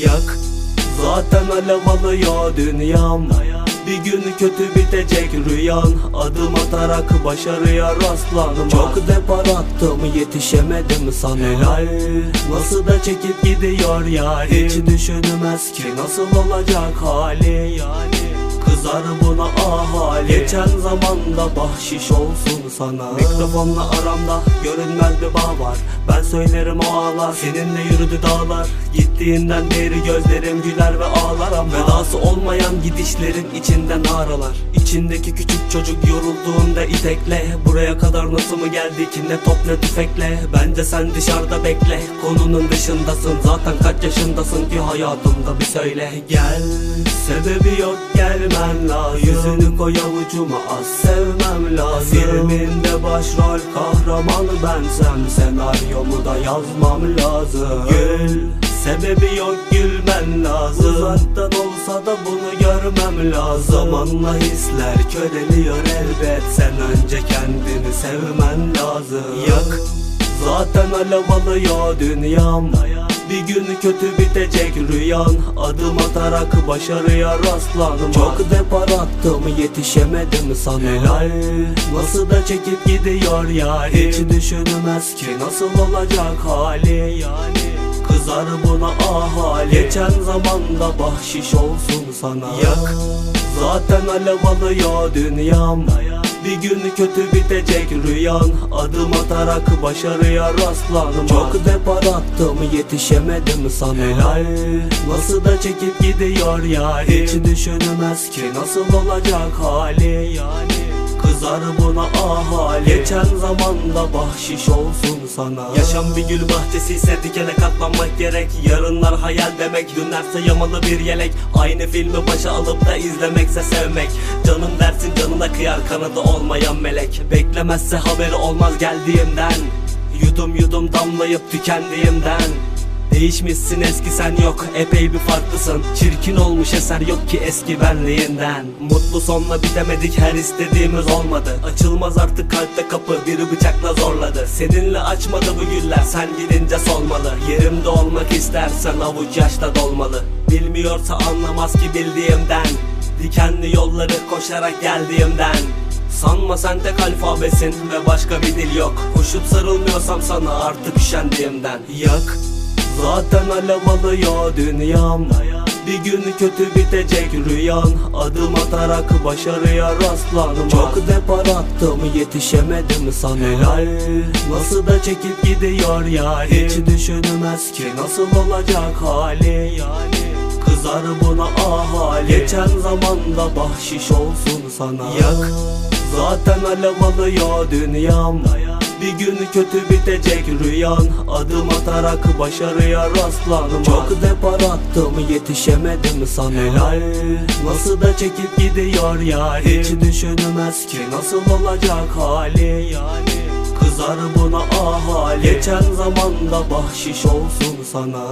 Yak. Zaten alev alıyor dünyam. Bir gün kötü bitecek rüyan. Adım atarak başarıya rastlandım Çok depar attım yetişemedim sana. Helal. Nasıl da çekip gidiyor yarim. Hiç düşünmez ki nasıl olacak hali yani Kızar buna ahali. Geçen zamanda bahşiş olsun sana. Mikrofonla aramda görünmez bir bağ var. Ben söylerim o ağlar. Seninle yürüdü dağlar. Gittiğinden beri gözlerim güler ve ağlar. Ama vedası olmayan gidişlerin içinden ağrılar. İçindeki küçük çocuk yorulduğunda itekle Buraya kadar nasıl mı geldik? Ne top ne tüfekle? Bence sen dışarıda bekle. Konunun dışındasın zaten kaç yaşındasın ki hayatımda bir söyle. Gel sebebi yok gelmen lazım. Yüzünü koy avucuma az sevmem lazım. Filminde başrol kahramanı bensem Senaryomu da yazmam lazım. Gül Sebebi yok gülmen lazım. Uzaktan olsa da bunu görmem lazım. Zamanla hisler köreliyor elbet. Sen önce kendini sevmen lazım. Yak Zaten alev alıyor dünyam. Bir gün kötü bitecek rüyan. Adım atarak başarıya rastlandım Çok depar attım yetişemedim sana. Helal. Nasıl da çekip gidiyor yani Hiç düşünmez ki nasıl olacak hali yani Kızar buna ahali. Geçen zamanda bahşiş olsun sana. Yak. Zaten alev alıyor dünyam. Bir gün kötü bitecek rüyan. Adım atarak başarıya rastlandım Çok depar attım yetişemedim sana. Helal. Nasıl da çekip gidiyor yani Hiç düşünmez ki nasıl olacak hali yani Kızar buna ahali. Geçen zamanda bahşiş olsun sana. Yaşam bir gül bahçesi ise dikene katlanmak gerek. Yarınlar hayal demek Dönerse yamalı bir yelek. Aynı filmi başa alıp da izlemekse sevmek. Canım dersin canına kıyar kanadı olmayan melek. Beklemezse haberi olmaz geldiğimden. Yudum yudum damlayıp tükendiğimden Değişmişsin eski sen yok epey bir farklısın. Çirkin olmuş eser yok ki eski benliğinden. Mutlu sonla bitemedik her istediğimiz olmadı. Açılmaz artık kalpte kapı biri bıçakla zorladı. Seninle açmadı bu güller sen gidince solmalı. Yerimde olmak istersen avuç yaşta dolmalı. Bilmiyorsa anlamaz ki bildiğimden. Dikenli yolları koşarak geldiğimden. Sanma sen tek alfabesin ve başka bir dil yok. Koşup sarılmıyorsam sana artık üşendiğimden. Yak Zaten alev alıyor dünyam. Bir gün kötü bitecek rüyan. Adım atarak başarıya rastlandım Çok depar attım yetişemedim sana. Helal. Nasıl da çekip gidiyor yani? Hiç düşünmez ki nasıl olacak hali yani. Kızar buna ahali. Geçen zamanda bahşiş olsun sana. Yak. Zaten alev alıyor dünyam bir gün kötü bitecek rüyan. Adım atarak başarıya rastlandım Çok depar attım yetişemedim sana. Helal. Nasıl da çekip gidiyor yani? Hiç düşünmez ki nasıl olacak hali yani. Kızar buna ahali. Geçen zamanda bahşiş olsun sana